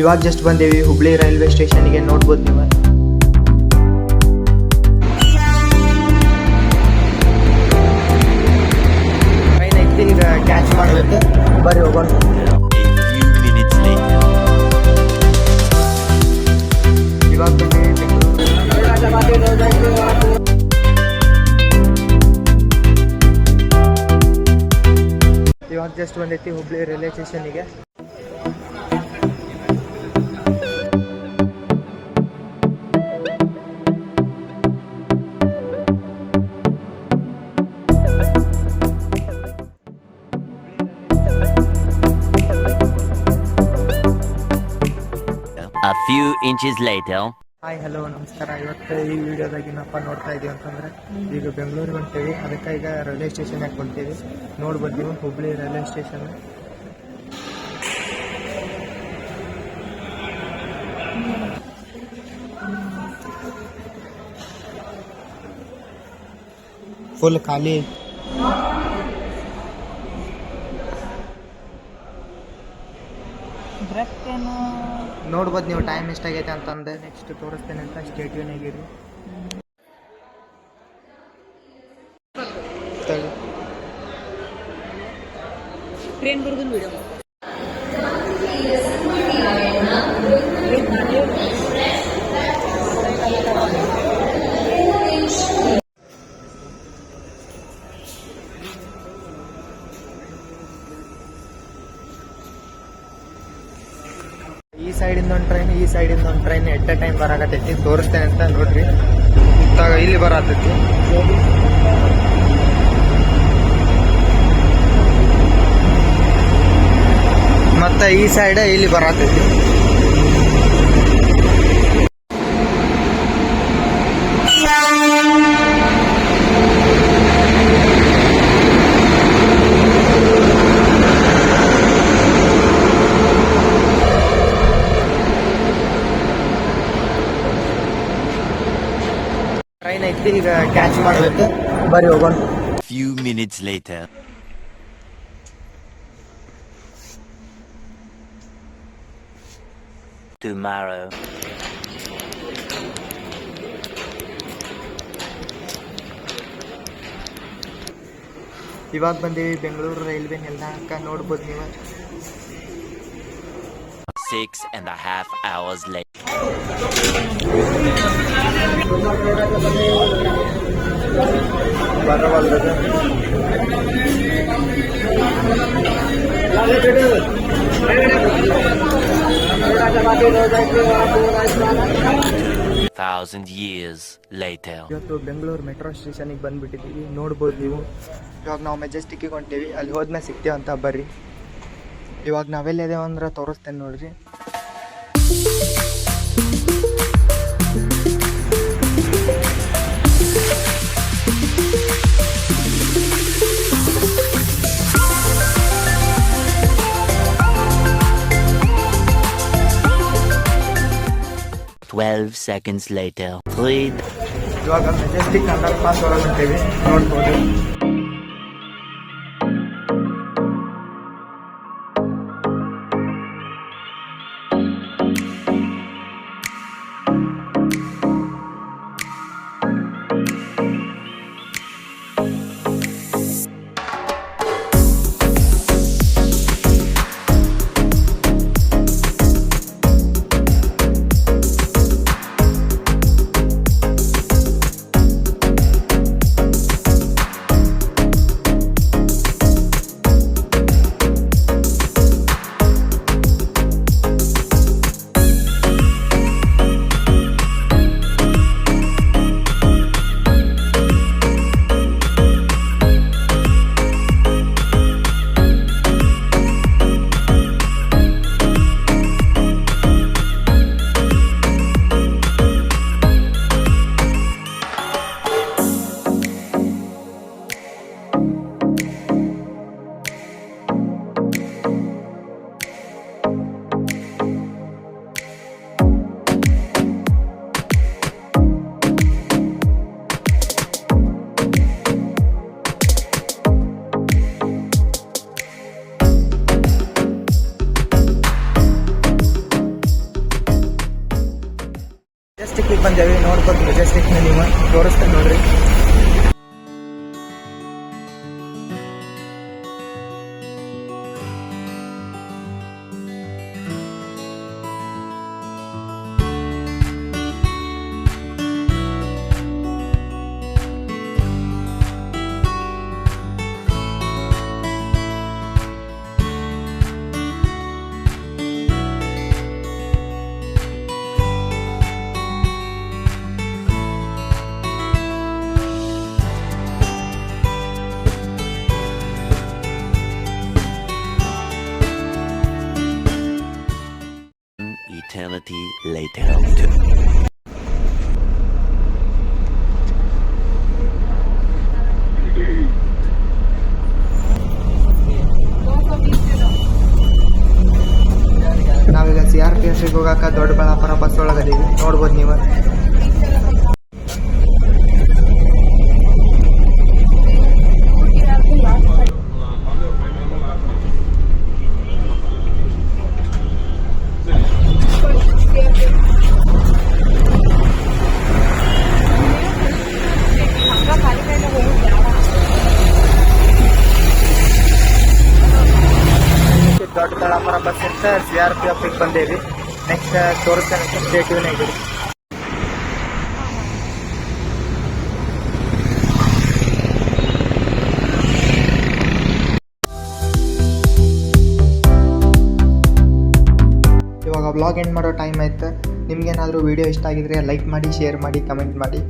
ಇವಾಗ just ಬಂದೇವಿ Hubli railway ಸ್ಟೇಷನ್ಗೆ ನೋಡ್ಬೋದು ನೀವು. ಟ್ರೈನ್ ಐತಿ ಈಗ ಕ್ಯಾಚ್ ಮಾಡಬೇಕು. ಬರ್ರಿ ಹೋಗೋಣ. ಇವಾಗ ಇವಾಗ ಜಸ್ಟ್ ಬಂದೈತಿ ಹುಬ್ಳಿ ರೈಲ್ವೆ ಸ್ಟೇಷನ್ಗೆ A few inches later. Hi hello ನಮಸ್ಕಾರ. ಇವತ್ತು ಈ ವಿಡಿಯೋದಾಗ ಏನಪ್ಪ ನೋಡ್ತಾ ಇದೀವಿ ಅಂತಂದ್ರೆ, ಈಗ ಬೆಂಗಳೂರಿಗೆ ಹೊಂಟೇವಿ. ಅದಕ್ಕೆ ಈಗ ರೈಲ್ವೆ ಸ್ಟೇಷನ್ ಯಾಕೆ ಹೊಂಟೇವಿ ನೋಡಿ ಬಂದೀವಿ ಹುಬ್ಳಿ ರೈಲ್ವೆ ಸ್ಟೇಷನ್. ಫುಲ್ ಖಾಲಿ ಐತಿ. ನೋಡ್ಬೋದು ನೀವು ಟೈಮ್ ಎಷ್ಟಾಗೈತೆ ಅಂತಂದೆ ನೆಕ್ಸ್ಟ್ ತೋರಿಸ್ತೇನೆ ಅಂತ ಸ್ಟೇಟ್ಯೂನ್ ಆಗಿರಿ. ಟ್ರೈನ್ ಈ ಸೈಡಿಂದ ಒಂದು ಟ್ರೈನ್ ಈ ಸೈಡಿಂದ ಒಂದು ಟ್ರೈನ್ ಎಟ್ ಅ ಟೈಮ್ ಬರಾಕತ್ತೈತಿ? ತೋರಿಸ್ತೇನೆ ಅಂತ ನೋಡ್ರಿ. ಇತ್ತಾಗ ಇಲ್ಲಿ ಬರತೈತಿ. ಮತ್ತೆ ಈ ಸೈಡ್ ಇಲ್ಲಿ ಬರತೈತಿ. ಈಗ ಕ್ಯಾಚ್ ಮಾಡಬೇಕು. ಬರಿ ಹೋಗೋಣ. Few minutes later Tomorrow. ಇವಾಗ ಬಂದೀವಿ ಬೆಂಗಳೂರು ರೈಲ್ವೆ ನಿಲ್ದಾಣಕ್ಕೆ ನೋಡ್ಬೋದು ನೀವು. Six and a half hours ಬರವಲ್ದದ Thousand years later. ಇವತ್ತು ಬೆಂಗಳೂರು ಮೆಟ್ರೋ ಸ್ಟೇಷನಿಗೆ ಬಂದ್ಬಿಟ್ಟಿದ್ದೀವಿ, ನೋಡ್ಬೋದು ನೀವು. ಇವಾಗ ನಾವು ಮೆಜೆಸ್ಟಿಕ್ಕಿಗೆ ಹೊಂಟೇವಿ, ಅಲ್ಲಿ ಹೋದ್ಮೇಲೆ ಸಿಗ್ತೇವೆ ಅಂತ ಬರ್ರಿ. ಇವಾಗ ನಾವೆಲ್ಲಿದೆ ಅಂದ್ರೆ ತೋರಿಸ್ತೇನೆ ನೋಡ್ರಿ. Twelve seconds later. Three. ಇವಾಗ ಮೆಜೆಸ್ಟಿಕ್ ಅಂಡರ್ ಪಾಸ್ ಒಳಗೆ ಹೊಂಟೇವಿ ನೋಡ್ಬೋದು ಮೆಜೆಸ್ಟಿಕ್ಕಿಗೆ ಬಂದೇವೆ ನೋಡ್ಬೋದು ಮೆಜೆಸ್ಟಿಕ್ನ ನೀವು ತೋರಿಸ್ತೇನೆ ನೋಡ್ರಿ. Eternity later. ನಾವೀಗ ಸಿ ಆರ್ ಪಿ ಎಫ್ಗೆ ಹೋಗಾಕ ದೊಡ್ಡಬಳ್ಳಾಪುರ ಬಸ್ ಒಳಗದೀವಿ ನೋಡ್ಬೋದು ನೀವು ಆರ್ ಪಿ ಬಂದೇವಿ. ನೆಕ್ಸ್ಟ್ ತೋರಿಸ್ತೇನೆ ಸ್ಟೇಟಿವ್ನೇ ಇದ್ದೀರಿ ಇವಾಗ ಬ್ಲಾಗ್ ಎಂಡ್ ಮಾಡೋ ಟೈಮ್ ಆಯ್ತು. ನಿಮ್ಗೇನಾದರೂ ವಿಡಿಯೋ ಇಷ್ಟ ಆಗಿದ್ರೆ ಲೈಕ್ ಮಾಡಿ ಶೇರ್ ಮಾಡಿ ಕಮೆಂಟ್ ಮಾಡಿ.